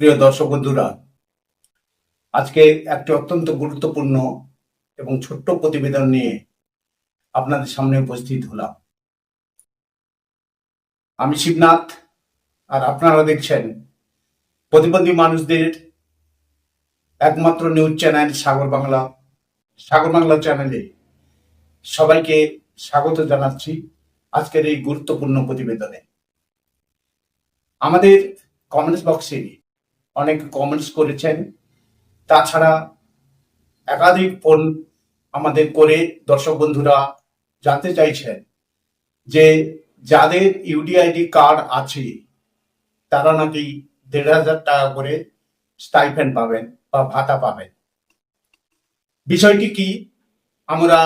প্রিয় দর্শক বন্ধুরা, আজকে একটি অত্যন্ত গুরুত্বপূর্ণ এবং ছোট্ট প্রতিবেদন নিয়ে আপনাদের সামনে উপস্থিত হলাম। আমি শিবনাথ আর আপনারা দেখছেন প্রতিবন্ধী মানুষদের একমাত্র নিউজ চ্যানেল সাগর বাংলা। সাগর বাংলা চ্যানেলে সবাইকে স্বাগত জানাচ্ছি আজকের এই গুরুত্বপূর্ণ প্রতিবেদনে। আমাদের কমেন্টস বক্সে অনেক কমেন্টস করেছেন। তাছাড়া একাধিক ফোন আমাদের করে দর্শক বন্ধুরা জানতে চাইছেন যে যাদের ইউডিআইডি কার্ড আছে, তারা নাকি দেড় হাজার টাকা করে স্টাইপেন্ড পাবেন বা ভাতা পাবেন। বিষয়টি কি আমরা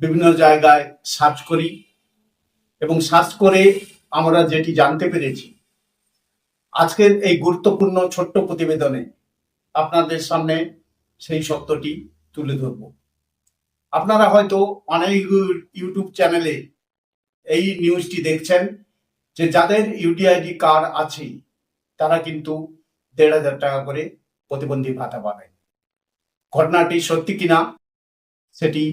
বিভিন্ন জায়গায় সার্চ করি এবং সার্চ করে আমরা যেটি জানতে পেরেছি আজকের এই গুরুত্বপূর্ণ ছোট্ট প্রতিবেদনে আপনাদের সামনে সেই সত্যটি তুলে ধরব। আপনারা হয়তো অনেক ইউটিউব চ্যানেলে এই নিউজটি দেখছেন যে যাদের ইউডিআইডি কার্ড আছে, তারা কিন্তু দেড় হাজার টাকা করে প্রতিবন্ধী ভাতা পাবেন ঘটনাটি সত্যি কিনা সেটি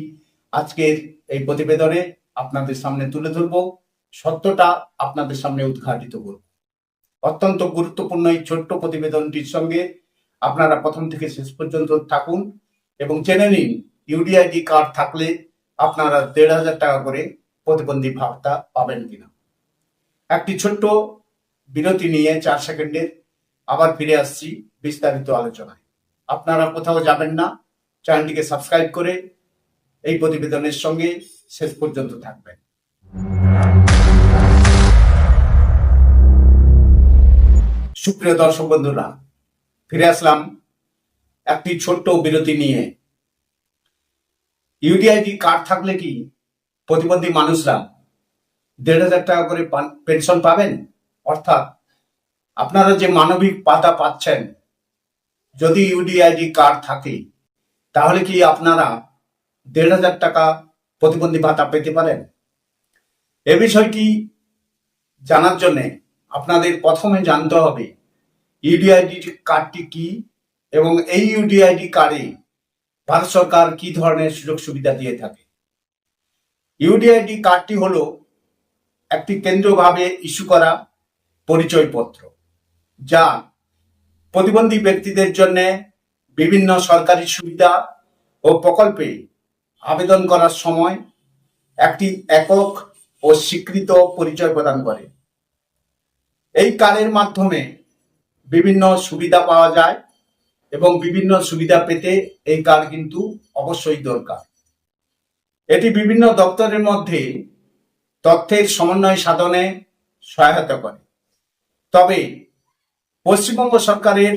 আজকের এই প্রতিবেদনে আপনাদের সামনে তুলে ধরব। সত্যটা আপনাদের সামনে উদ্ঘাটিত করব। অত্যন্ত গুরুত্বপূর্ণ এই ছোট্ট প্রতিবেদনটির সঙ্গে আপনারা প্রথম থেকে শেষ পর্যন্ত থাকুন এবং জেনে নিন, ইউডিআইডি কার্ড থাকলে আপনারা দেড় হাজার টাকা করে প্রতিবন্ধী ভাতা পাবেন কিনা। একটি ছোট্ট বিরতি নিয়ে চার সেকেন্ডের আবার ফিরে আসছি বিস্তারিত আলোচনায়। আপনারা কোথাও যাবেন না, চ্যানেলটিকে সাবস্ক্রাইব করে এই প্রতিবেদনের সঙ্গে শেষ পর্যন্ত থাকবেন। সুপ্রিয় দর্শক বন্ধুরা, ফিরে আসলাম একটি ছোট্ট বিরতি নিয়ে। ইউডিআইডি কার্ড থাকলে কি প্রতিবন্ধী মানুষরা দেড় হাজার টাকা করে পান- পেনশন পাবেন? অর্থাৎ আপনারা যে মানবিক পাতা পাচ্ছেন, যদি ইউডিআইডি কার্ড থাকে, তাহলে কি আপনারা দেড় হাজার টাকা প্রতিবন্ধী ভাতা পেতে পারেন? এ বিষয়টি জানার জন্যে আপনাদের প্রথমে জানতে হবে ইউডিআইডি কার্ডটি কি এবং এই ইউডিআইডি কার্ডে ভারত সরকার কি ধরনের সুযোগ সুবিধা দিয়ে থাকে? ইউডিআইডি কার্ডটি হল একটি কেন্দ্রভাবে ইস্যু করা পরিচয়পত্র, যা প্রতিবন্ধী ব্যক্তিদের জন্য বিভিন্ন সরকারি সুবিধা ও প্রকল্পে আবেদন করার সময় একটি একক ও স্বীকৃত পরিচয় প্রদান করে। এই কার্ডের মাধ্যমে বিভিন্ন সুবিধা পাওয়া যায় এবং বিভিন্ন সুবিধা পেতে এই কার্ড কিন্তু অবশ্যই দরকার। এটি বিভিন্ন দপ্তরের মধ্যে তথ্যের সমন্বয় সাধনে সহায়তা করে। তবে পশ্চিমবঙ্গ সরকারের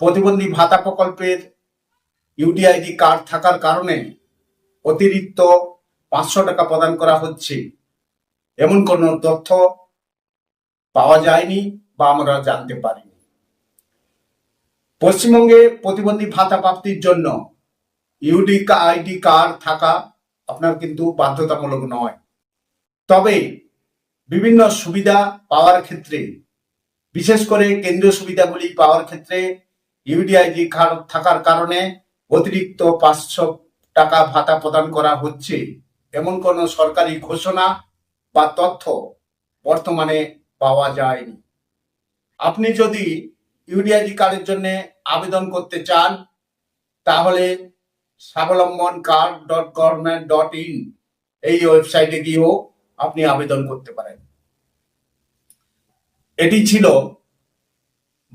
প্রতিবন্ধী ভাতা প্রকল্পের ইউডিআইডি কার্ড থাকার কারণে অতিরিক্ত পাঁচশো টাকা প্রদান করা হচ্ছে। এমন কোনো তথ্য পাওয়া যায়নি বা আমরা জানতে পারিনি। পশ্চিমবঙ্গে প্রতিবন্ধী ভাতা প্রাপ্তির জন্য ইউডি আইডি কার্ড থাকা আপনার কিন্তু বাধ্যতামূলক নয়। তবে বিভিন্ন সুবিধা পাওয়ার ক্ষেত্রে, বিশেষ করে কেন্দ্রীয় সুবিধাগুলি পাওয়ার ক্ষেত্রে ইউডিআইডি কার্ড থাকার কারণে অতিরিক্ত পাঁচশো টাকা ভাতা প্রদান করা হচ্ছে। এমন কোনো সরকারি ঘোষণা বা তথ্য বর্তমানে পাওয়া যায়নি। আপনি যদি ইউডিআইডি কার্ডের জন্য আবেদন করতে চান, তাহলে Swavlamban card dot government dot in এই ওয়েবসাইটে গিয়েও আপনি আবেদন করতে পারেন। এটি ছিল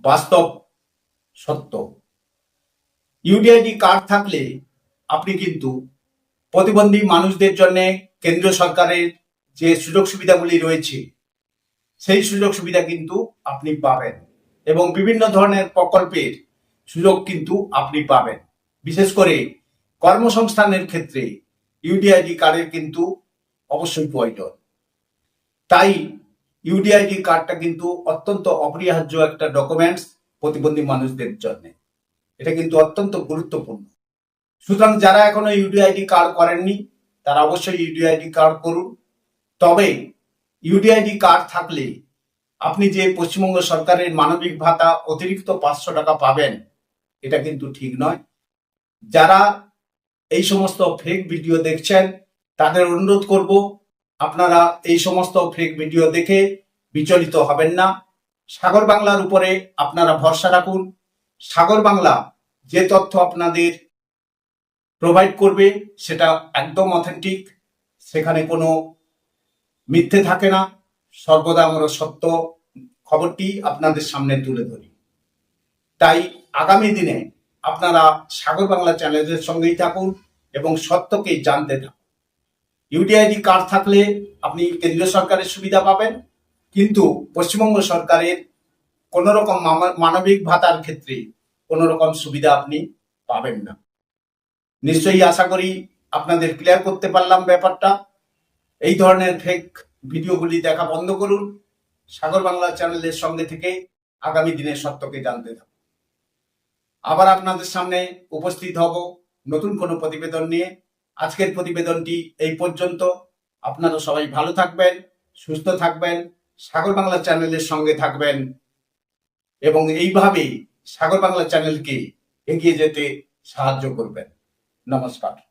বাস্তব সত্য। ইউডিআইডি কার্ড থাকলে আপনি কিন্তু প্রতিবন্ধী মানুষদের জন্য কেন্দ্রীয় সরকারের যে সুযোগ সুবিধাগুলি রয়েছে সেই সুযোগ সুবিধা কিন্তু আপনি পাবেন। এবং বিভিন্ন ধরনের প্রকল্পের সুযোগ কিন্তু আপনি পাবেন। বিশেষ করে কর্মসংস্থানের ক্ষেত্রে ইউডিআইডি কার্ডের কিন্তু অবশ্যই প্রয়োজন। তাই ইউডিআইডি কার্ডটা কিন্তু অত্যন্ত অপরিহার্য একটা ডকুমেন্টস প্রতিবন্ধী মানুষদের জন্য। এটা কিন্তু অত্যন্ত গুরুত্বপূর্ণ। সুতরাং যারা এখনও ইউডিআইডি কার্ড করেননি, তারা অবশ্যই ইউডিআইডি কার্ড করুন। তবে ইউডিআইডি কার্ড থাকলে আপনি যে পশ্চিমবঙ্গ সরকারের মানবিক ভাতা অতিরিক্ত পাঁচশো টাকা পাবেন, এটা কিন্তু ঠিক নয়। যারা এই সমস্ত ফেক ভিডিও দেখছেন, তাদের অনুরোধ করব, আপনারা এই সমস্ত ফেক ভিডিও দেখে বিচলিত হবেন না। সাগর বাংলার উপরে আপনারা ভরসা রাখুন। সাগর বাংলা যে তথ্য আপনাদের প্রোভাইড করবে, সেটা একদম অথেন্টিক সেখানে কোনো মিথ্যে থাকে না, সর্বদা আমরা সত্য খবরটি আপনাদের সামনে তুলে ধরি। তাই আগামী দিনে আপনারা সাগর বাংলা চ্যানেলের সঙ্গেই থাকুন এবং সত্যকে জানতে থাকুন। ইউডিআইডি কার্ড থাকলে আপনি কেন্দ্রীয় সরকারের সুবিধা পাবেন, কিন্তু পশ্চিমবঙ্গ সরকারের কোন রকম মানবিক ভাতার ক্ষেত্রে কোন রকম সুবিধা আপনি পাবেন না। নিশ্চয়ই আশা করি আপনাদের ক্লিয়ার করতে পারলাম ব্যাপারটা। এই ধরনের ফেক ভিডিওগুলি দেখা বন্ধ করুন। সাগর বাংলা চ্যানেলের সঙ্গে থেকে আগামী দিনের সত্যকে জানতে থাকুন। আবার আপনাদের সামনে উপস্থিত হব নতুন কোনো প্রতিবেদন নিয়ে। আজকের প্রতিবেদনটি এই পর্যন্ত। আপনারা সবাই ভালো থাকবেন, সুস্থ থাকবেন, সাগর বাংলা চ্যানেলের সঙ্গে থাকবেন এবং এইভাবেই সাগর বাংলা চ্যানেলকে এগিয়ে যেতে সাহায্য করবেন। নমস্কার।